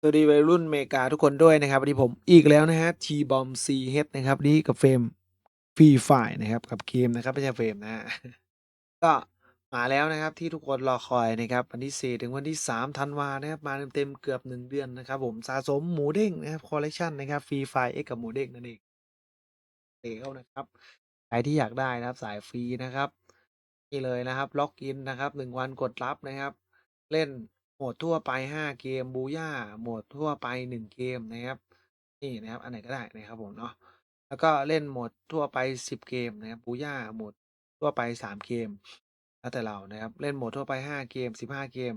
สวัสดีวัยรุ่นเมกาทุกคนด้วยนะครับวันนี้ผมอีกแล้วนะฮะ T Bomb C H นะครับนี้กับเฟรมฟรีไฟนะครับกับเกมนะครับไม่ใช่เฟรมนะก็มาแล้วนะครับที่ทุกคนรอคอยนะครับวันที่ 4 ถึงวันที่3ธันวานะครับมาเต็มๆเกือบ 1 เดือนนะครับผมสะสมหมูเด้งนะครับคอลเลคชันนะครับฟรีไฟเอ็กกับหมูเด้งนั่นเองเตเข้านะครับใครที่อยากได้นะครับสายฟรีนะครับนี่เลยนะครับล็อกอินนะครับหนึ่งวันกดรับนะครับ เล่น โหมดทั่วไป 5 เกมบูย่าโหมดทั่วไป 1 เกมนะครับนี่นะครับ อันไหนก็ได้นะครับผมเนาะแล้วก็เล่นโหมดทั่วไป 10 เกมนะครับบูย่าโหมดทั่วไป 3 เกม แล้วแต่เรานะครับเล่นโหมดทั่วไป 5 เกม 15 เกม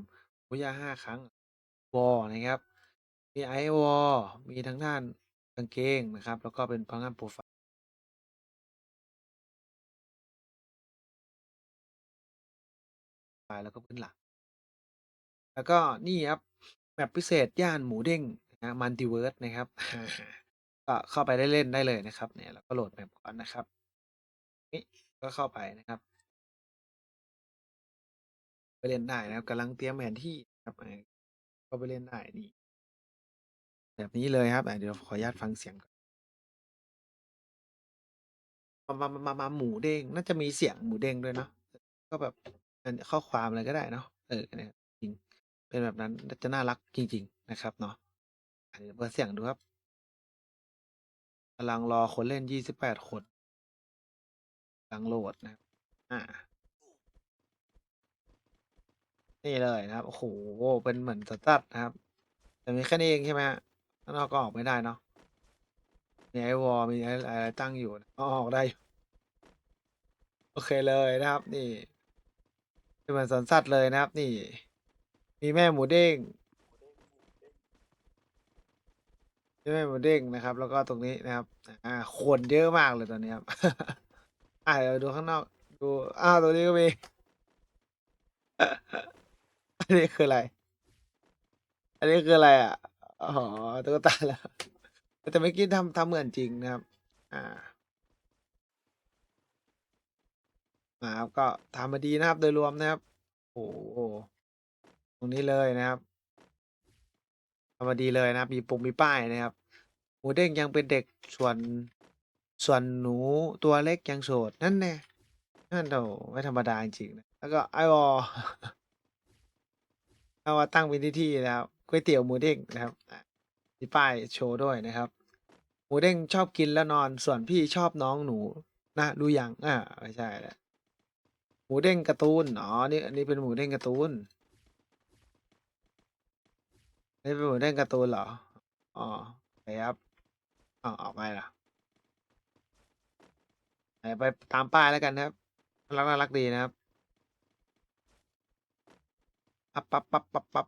บูย่า5 ครั้งวอลนะครับ มีไอวอลมีทั้งด้านกางเกงนะครับ แล้วก็เป็นพนักงานโปรไฟล์แล้วก็พื้นหลัง แล้วก็นี่ครับแมปพิเศษย่านหมูเด้งนะมัลติเวิร์สนะครับ ก็เข้าไปได้เล่นได้เลยนะครับ เนี่ยแล้วก็โหลดแมปก่อนนะครับนี่ก็เข้าไปนะครับ ไปเล่นได้นะครับกำลังเตรียมแผนที่ครับอ่าก็ไปเล่นได้นี่แบบนี้เลยครับเดี๋ยวขออนุญาตฟังเสียงก่อนมามามามาหมูเด้งน่าจะมีเสียงหมูเด้งด้วยเนาะก็แบบข้อความอะไรก็ได้เนาะเออเนี่ย เป็นแบบนั้นจะน่ารักจริง ๆ นะครับเนาะอะเดี๋ยวเปิดเสียงดูครับกำลังรอคนเล่นยี่สิบแปดคนกำลังโหลดนะครับอ่านี่เลยนะครับ โอ้โห เป็นเหมือนสตัดนะครับ แต่มีแค่นี้เองใช่ไหมฮะข้างนอกก็ออกไม่ได้เนาะ มีไอวอลมีอะไรอะไรตั้งอยู่อ๋ออกได้ โอเคเลยนะครับ นี่เป็นเหมือนสวนสัตว์เลยนะครับ นี่ มีแม่หมูเด้งมีแม่หมูเด้งนะครับ แล้วก็ตรงนี้นะครับ อ่าคนเยอะมากเลยตอนนี้ครับ อ่าเดี๋ยวดูข้างนอก ดู อ้าวตรงนี้ก็มี อันนี้คืออะไร อันนี้คืออะไรอะ อ๋อตุ๊กตาแล้ว แต่เมื่อกี้ทำทำเหมือนจริงนะครับ อ่าอ่าครับก็ทำมาดีนะครับ โดยรวมนะครับ โอ้โห ตรงนี้เลยนะครับทำมาดีเลยนะครับ มีปุ่มมีป้ายนะครับ หมูเด้งยังเป็นเด็กส่วนส่วนหนูตัวเล็กยังโสดนั่นแน่นั่นโถไม่ธรรมดาจริงๆนะแล้วก็ไอวอเอามาตั้งเป็นที่ที่นะครับก๋วยเตี๋ยวหมูเด้งนะครับมีป้ายโชว์ด้วยนะครับ หมูเด้งชอบกินแล้วนอน ส่วนพี่ชอบน้องหนูนะรู้ยังอ่าไม่ใช่แล้วหมูเด้งการ์ตูนอ๋อนี่อันนี้เป็นหมูเด้งการ์ตูน นนี่เป็นหมูเด้งการ์ตูนเหรอ อ๋อโอเครับอ๋อออกไปล่ะไหนไปตามป้ายแล้วกันนะครับรักน่ารักดีนะครับปั๊บปั๊บปั๊บปั๊บปับ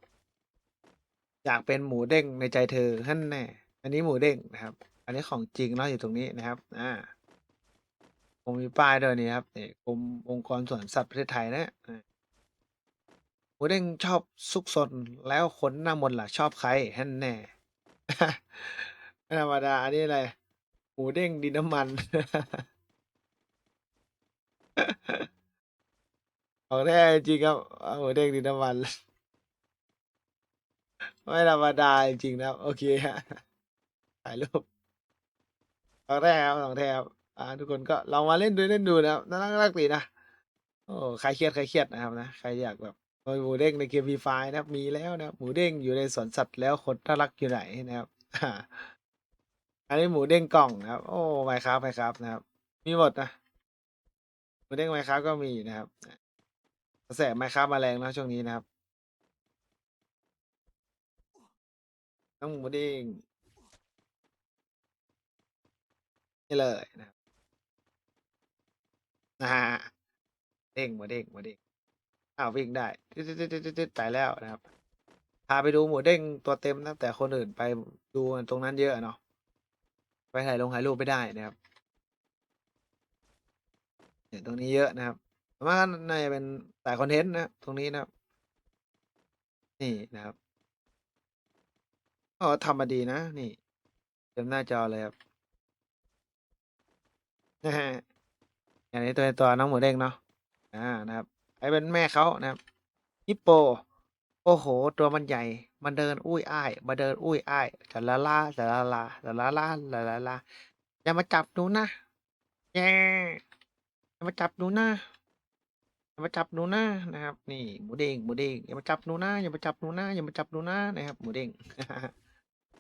อยากเป็นหมูเด้งในใจเธอท่านแน่อันนี้หมูเด้งนะครับ อันนี้ของจริงเนาะอยู่ตรงนี้นะครับ อ่าผมมีป้ายด้วยนี่ครับนี่กรมองค์กรสวนสัตว์ประเทศไทยนะ หมูเด้งชอบซุกซนแล้วขนหน้ามนล่ะชอบใครฮั่นแน่ไม่ธรรมดาอันนี้อะไรหมูเด้งดินน้ำมันของแท้จริงครับเอาหมูเด้งดินน้ำมัน ไม่ธรรมดาจริงนะโอเคฮะถ่ายรูปของแท้ครับของแท้ครับอ่าทุกคนก็ลองมาเล่นดูเล่นดูนะครับน่ารักน่ารักดีนะโอ้ใครเครียดใครเครียดนะครับนะใครอยากแบบ หมูเด้งในเกมฟีไฟนะครับ มีแล้วนะครับ หมูเด้งอยู่ในสวนสัตว์แล้วคนน่ารักอยู่ไหนนะครับอันนี้หมูเด้งกล่องนะครับ โอ้ไมครับไมครับนะครับ มีหมดนะหมูเด้งไมครับก็มีนะครับกระแสไมครับมาแรงนะช่วงนี้นะครับต้องหมูเด้งนี่เลยนะครับนะฮะเด้งหมูเด้งหมูเด้ง อ้าววิ่งได้ตึ๊ดตึ๊ดตึ๊ดตึ๊ดตึ๊ดไปแล้วนะครับ พาไปดูหมูเด้งตัวเต็มนะแต่คนอื่นไปดูตรงนั้นเยอะเนาะ ไปถ่ายลงถ่ายรูปไม่ได้นะครับเนี่ยตรงนี้เยอะนะครับแต่ว่าน่าจะเป็นสายคอนเทนต์นะตรงนี้นะครับ นี่นะครับก็ทำมาดีนะ นี่เต็มหน้าจอเลยครับนะฮะอย่างนี้ตัวตัวน้องหมูเด้งเนาะ อ่านะครับ ไอเป็นแม่เขานะครับฮิปโป โอ้โฮตัวมันใหญ่ มันเดินอุ้ยอ้ายมาเดินอุ้ยอ้ายชะละล้าชะละลาชะละล้าลาลาลาอย่ามาจับหนูนะแย่อย่ามาจับหนูนะอย่ามาจับหนูนะนะครับ นี่หมูเด้งหมูเด้งอย่ามาจับหนูนะอย่ามาจับหนูนะอย่ามาจับหนูนะนะครับหมูเด้ง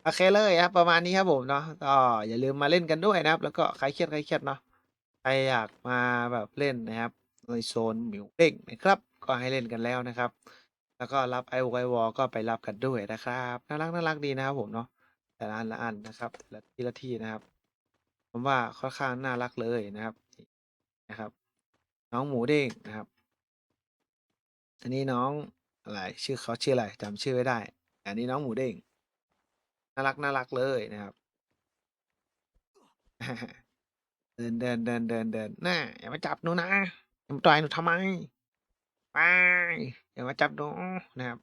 โอเคเลยครับประมาณนี้ครับผมเนาะก็อย่าลืมมาเล่นกันด้วยนะครับ แล้วก็ใครเครียดใครเครียดเนาะใครอยากมาแบบเล่นนะครับ ในโซนหมิวเด้งนะครับ ก็ให้เล่นกันแล้วนะครับ แล้วก็รับ iWoo iWall ก็ไปรับกันด้วยนะครับน่ารักๆดีนะครับผมเนาะแต่ละอันละอันนะครับแต่ละที่ละที่นะครับ ผมว่าค่อนข้างน่ารักเลยนะครับนะครับ น้องหมูเด้งนะครับอันนี้น้องอะไรชื่อเขาชื่ออะไรจำชื่อไม่ได้ อันนี้น้องหมูเด้งน่ารักๆเลยนะครับเดินเดินเดินเดินเดินน่าอย่ามาจับหนูนะ อย่ามาต่อยหนูทำไมไปอย่ามาจับหนูนะครับ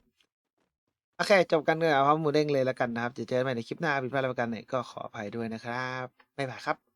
โอเคจบกันเลยพร้อมมูเด้งเลยแล้วกันนะครับจะเจอกันใหม่ในคลิปหน้าผิดพลาดอะไรประการไหนก็ขออภัยด้วยนะครับบ๊ายบายครับ